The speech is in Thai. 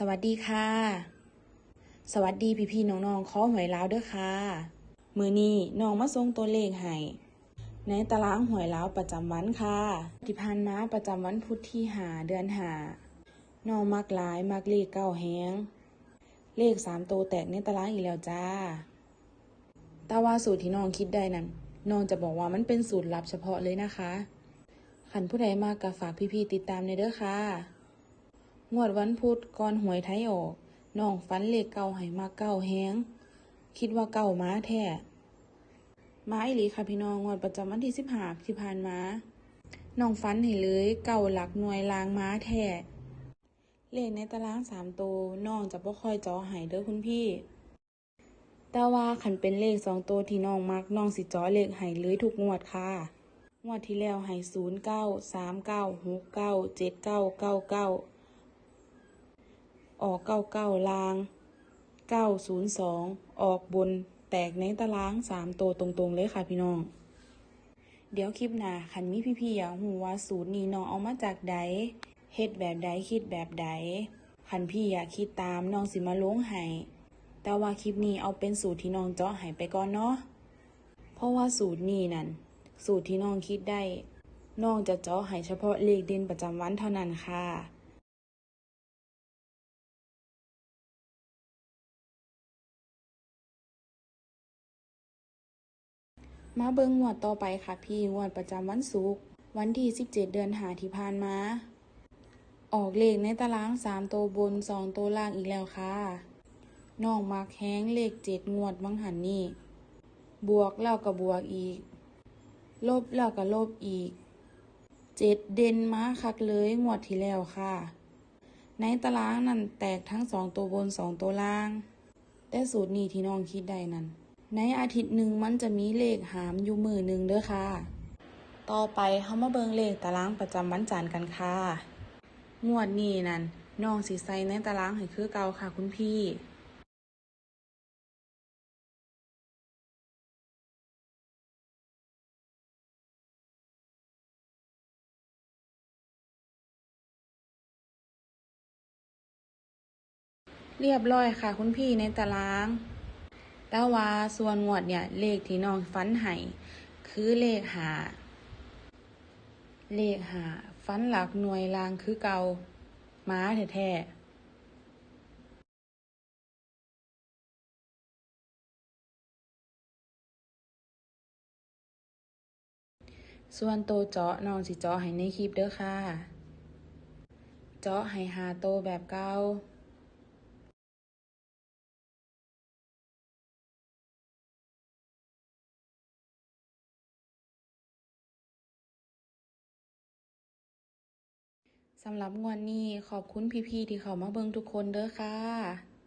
สวัสดีค่ะ สวัสดีพี่พี่ๆน้องๆขอหวยลาวเด้อค่ะ มือนี้น้องมาส่งตัวเลขให้ในตารางหวยลาวประจำวันค่ะที่ผ่านมาประจำวันพุธที่หาเดือนหาน้องมักหลายมักเลขเก้าแฮงเลขสามตัวแตกในตารางอีกแล้วจ้าแต่ว่าสูตรที่น้องคิดได้นั้นน้องจะบอกว่ามันเป็นสูตรลับเฉพาะเลยนะคะขันผู้ใดมากก็ฝากพี่ๆติดตามในเด้อค่ะ งวดวันพุธก่อนหวยไทยออกน้องฟันเลขเก่าให้มาเก้าแฮงคิดว่าเก่าม้าแท้มาอีหลีค่ะพี่น้องงวดประจำวันที่สิบห้าที่ผ่านมาน้องฟันให้เลยเก่าหลักหน่วยลางม้าแท้เลขในตารางสามตัวน้องจะบ่ค่อยจอให้เด้อคุณพี่ แต่ว่าขันเป็นเลขสองตัวที่น้องมักน้องสิจอเลขให้เลยทุกงวดค่ะ งวดที่แล้วให้ศูนย์เก้าสามเก้าหกเก้าเจ็ดเก้าเก้าเก้า ออกเก้าเก้าลางเก้าศูนย์สองออกบนแตกในตารางสามตัวตรงๆเลยค่ะพี่น้อง เดี๋ยวคลิปหน้าคันมีพี่ๆอยากหูว่าสูตรนี้น้องเอามาจากใดเฮ็ดแบบใดคิดแบบใดคันพี่อยากคิดตามน้องสิมาลงให้แต่ว่าคลิปนี้เอาเป็นสูตรที่น้องเจาะให้ไปก่อนเนาะเพราะว่าสูตรนี้นั่นสูตรที่น้องคิดได้น้องจะเจาะให้เฉพาะเลขเด่นประจำวันเท่านั้นค่ะ มาเบิงงวดต่อไปค่ะพี่งวดประจำวันศุกร์วันที่ 17 เดือนหาที่ผ่านมา ออกเลขในตาราง 3 ตัวบน 2 ตัวล่างอีกแล้วค่ะน้องมักแห้งเลข 7 งวดบังหันนี่ บวกแล้วก็บวกอีก ลบแล้วก็ลบอีกเจ็ดเด่นมาคักเลยงวดที่แล้วค่ะ ในตารางนั่นแตกทั้ง 2 ตัวบน 2 ตัวล่าง แต่สูตรนี้ที่น้องคิดได้นั่น ในอาทิตย์หนึ่งมันจะมีเลขหามอยู่มือหนึ่งเด้อค่ะ ต่อไปเฮามาเบิงเลขตารางประจำวันจันทร์กันค่ะ งวดนี้นั่นน้องสิใสในตารางให้คือเก่าค่ะคุณพี่เรียบร้อยค่ะคุณพี่ในตาราง แต่ว่าส่วนงวดเนี่ยเลขที่น้องฟันให้คือเลขหาเลขหาฟันหลักหน่วยลางคือเกาม้าแท้ๆส่วนโตเจาะน้องสิเจาะให้ในคลิปเด้อค่ะ เจาะให้หาโตแบบเก่า สำหรับงวดนี้ขอบคุณพี่ๆที่เขามาเบิ่งทุกคนเด้อค่ะ